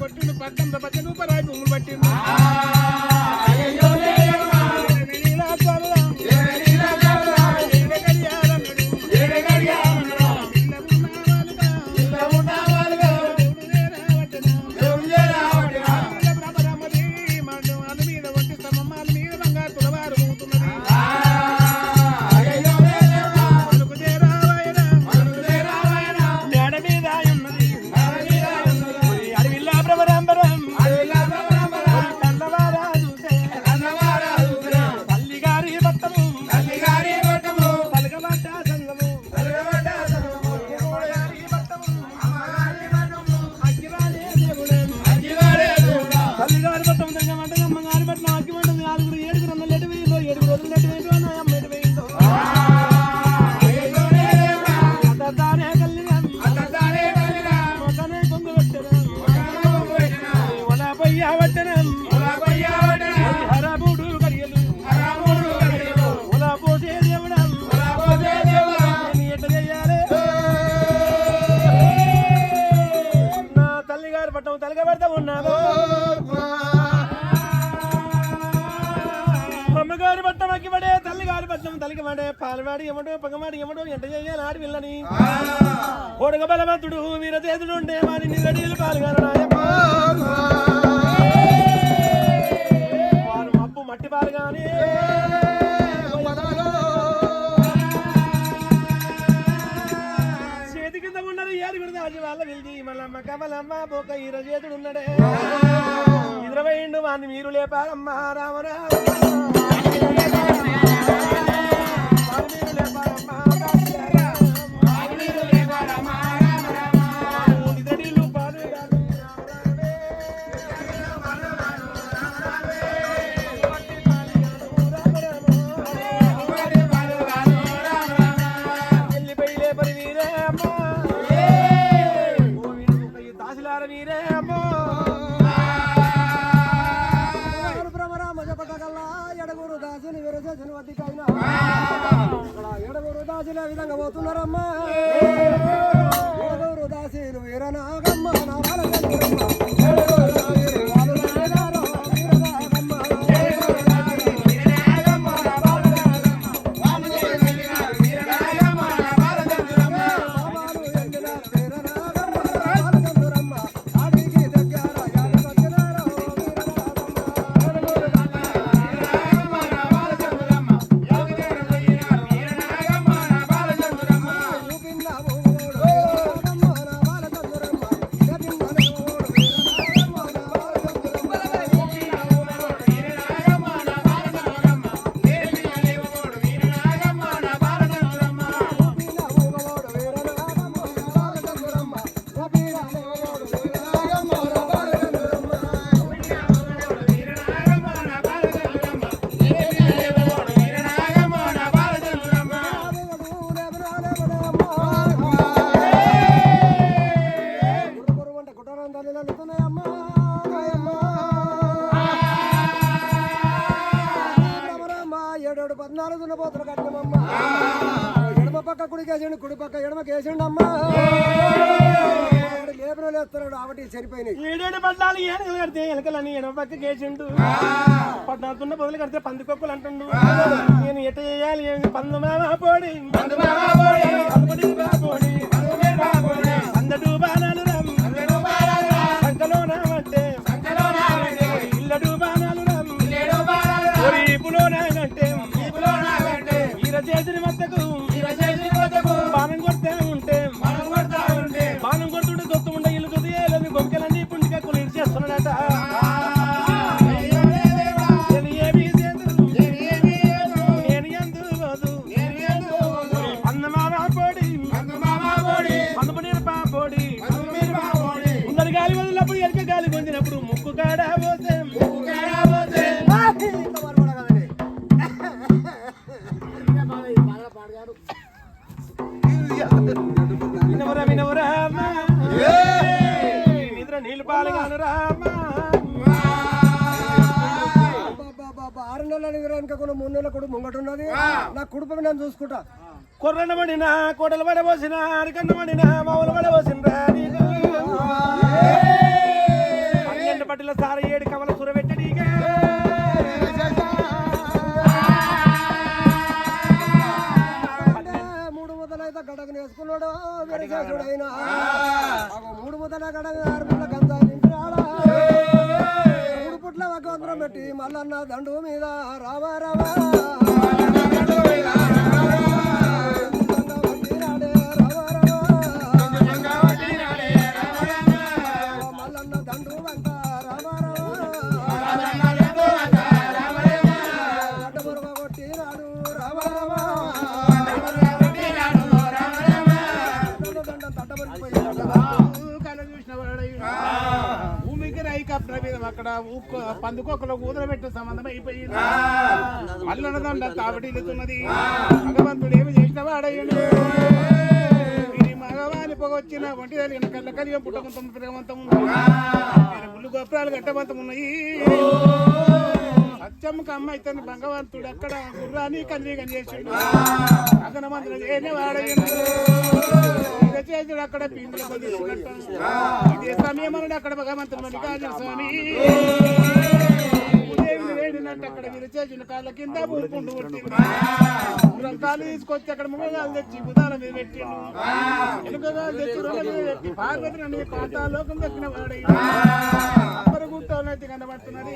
కొట్టిండు పట్టం బతికి రూపాయి భూములు పట్టిండు. గారి పట్టం తలగ ఉన్నాను అమ్మగారి పట్టం అక్కిపడే తల్లి గారి పట్టం తల్లికి పాలవాడి ఎమటో పగమాడి ఎమటో ఎంట చేయాలి ఆడి పిల్లని ఓడగ బలవంతుడు వీర చేతుడు ఉంటే వారి నిరడీలు కమలమ్మ బొక్క ఈర చేతుడు ఉన్నాడే ఇరవై ఎండు వాడిని మీరు లేపారమ్మ రామరామ వారిని మీరు పోతున్నారమ్మా. కుడికేసిండు కుడి పక్క ఎడమ కేసిండమ్మా లేబులు లేస్తున్నాడు ఆవటి సరిపోయినాయి. ఏడేడు పడ్డాలు కడితే ఎనకలని ఎడమ పక్క కేసిండు. పద్నాలుగున్న బదులు కడితే పందికొక్కులు అంటుండు. నేను ఎట చేయాలి ఏమి పందు మామ పోడి. రమ్ సంకలో వెనుకకుండా మూడు నెలల కొడుకు ముంగటున్నది నా కుటుంబం నేను చూసుకుంటా. కొర్రన పడిన కోటలు పడబోసిన అరికన్న పడిన మావులు పడబోసిన దండు మీద రావా రావా. అక్కడ ఊదర పెట్టే సంబంధం అయిపోయింది అల్లనదండ తాబడిల్లుతున్నది. భగవంతుడు ఏమి చేసిన వాడయ్యండు. మగవాని పొగొచ్చిన ఒంటి కలిగిన కళ్ళ కలిగిన పుట్టమంతం ప్రేమంతం ముళ్ళు గొప్పరాలు గట్టమంతం ఉన్నాయి అచ్చమ్మకి అమ్మ అయితే భగవంతుడు అక్కడ గుర్రాన్ని కన్వీగం చేసిండు. అక్కడ మంత్రులు ఏనే వాడయ్యండు చేతుడు అక్కడ పిండి ఇదే సమయమనుడు అక్కడ భగవంతుడు మల్లికార్జున స్వామి. వేడినట్టు అక్కడ విరిచేసిన కాళ్ళ కింద ఊరుకుంటూ కొట్టింది తీసుకొచ్చి అక్కడ ముఖగాలు తెచ్చి బుధాల మీద పెట్టిండు. తెచ్చి మీద పెట్టి పార్వతి నన్ను పాతాలోకం దక్కిన వాడై కనబడుతున్నది.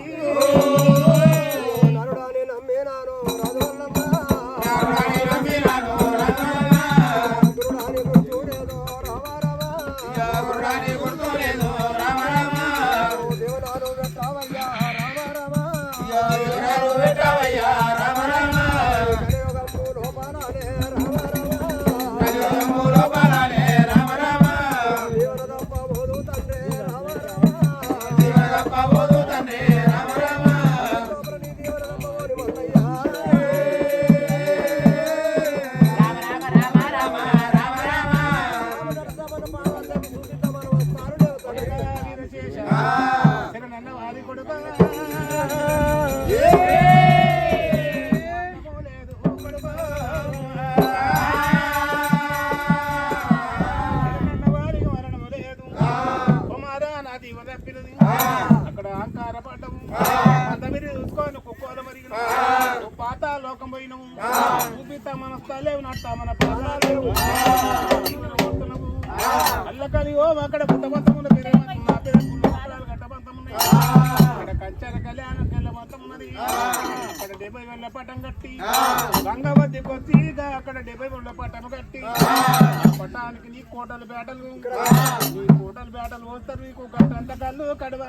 అక్కడ డెబ్బై వేల పటం కట్టి గంగావతి కొద్దిగా అక్కడ డెబ్బై వేల పటం కట్టి పటానికి నీ కోటలు బేటలు నీ కోటలు బేటలు పోస్తారు నీకు గంట కళ్ళు కడవా